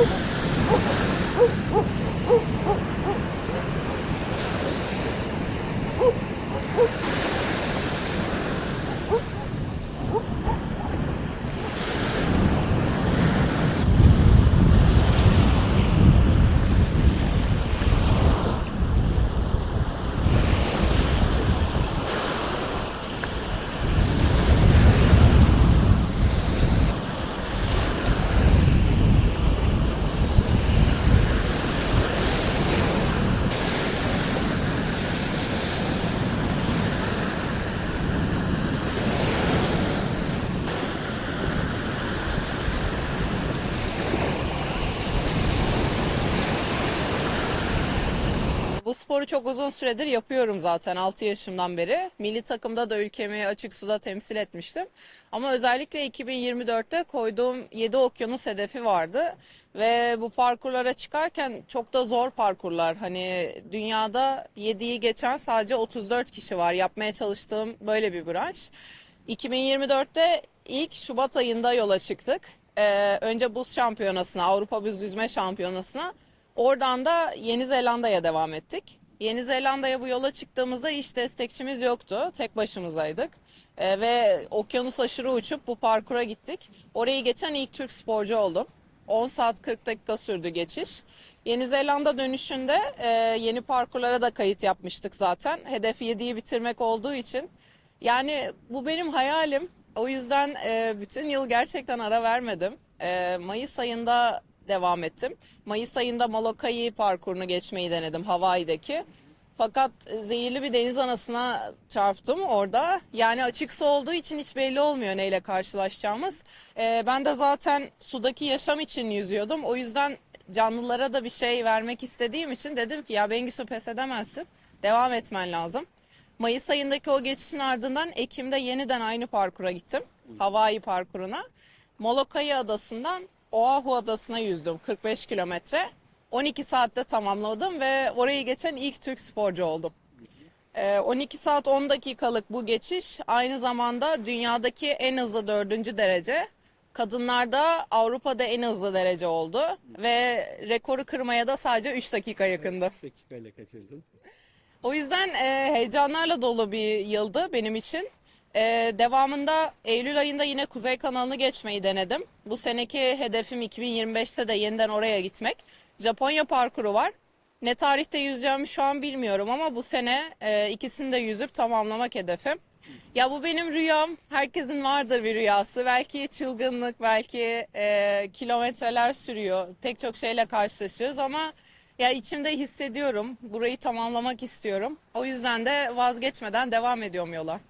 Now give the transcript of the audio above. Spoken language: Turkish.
Oh! Sporu çok uzun süredir yapıyorum zaten 6 yaşımdan beri. Milli takımda da ülkemi açık suda temsil etmiştim. Ama özellikle 2024'te koyduğum 7 okyanus hedefi vardı. Ve bu parkurlara çıkarken çok da zor parkurlar. Hani dünyada 7'yi geçen sadece 34 kişi var. Yapmaya çalıştığım böyle bir branş. 2024'te ilk Şubat ayında yola çıktık. Ee, önce buz şampiyonasına, Avrupa Buz Yüzme Şampiyonasına. Oradan da Yeni Zelanda'ya devam ettik. Yeni Zelanda'ya bu yola çıktığımızda hiç destekçimiz yoktu. Tek başımızaydık. Ee, ve okyanus aşırı uçup bu parkura gittik. Orayı geçen ilk Türk sporcu oldum. 10 saat 40 dakika sürdü geçiş. Yeni Zelanda dönüşünde e, yeni parkurlara da kayıt yapmıştık zaten. Hedef 7'yi bitirmek olduğu için. Yani bu benim hayalim. O yüzden e, bütün yıl gerçekten ara vermedim. E, Mayıs ayında devam ettim. Mayıs ayında Molokai parkurunu geçmeyi denedim Hawaii'deki. Fakat zehirli bir deniz anasına çarptım orada. Yani açık su olduğu için hiç belli olmuyor neyle karşılaşacağımız. Ee, ben de zaten sudaki yaşam için yüzüyordum. O yüzden canlılara da bir şey vermek istediğim için dedim ki ya Bengisu pes edemezsin. Devam etmen lazım. Mayıs ayındaki o geçişin ardından Ekim'de yeniden aynı parkura gittim. Hawaii parkuruna. Molokai adasından Oahu adasına yüzdüm 45 kilometre. 12 saatte tamamladım ve orayı geçen ilk Türk sporcu oldum. Ee, 12 saat 10 dakikalık bu geçiş aynı zamanda dünyadaki en hızlı dördüncü derece. Kadınlarda Avrupa'da en hızlı derece oldu ve rekoru kırmaya da sadece 3 dakika yakındı. 3 dakikayla kaçırdın. O yüzden e, heyecanlarla dolu bir yıldı benim için. E, devamında Eylül ayında yine Kuzey kanalını geçmeyi denedim. Bu seneki hedefim 2025'te de yeniden oraya gitmek. Japonya parkuru var. Ne tarihte yüzeceğimi şu an bilmiyorum ama bu sene e, ikisini de yüzüp tamamlamak hedefim. Ya bu benim rüyam. Herkesin vardır bir rüyası. Belki çılgınlık, belki e, kilometreler sürüyor. Pek çok şeyle karşılaşıyoruz ama ya içimde hissediyorum. Burayı tamamlamak istiyorum. O yüzden de vazgeçmeden devam ediyorum yola.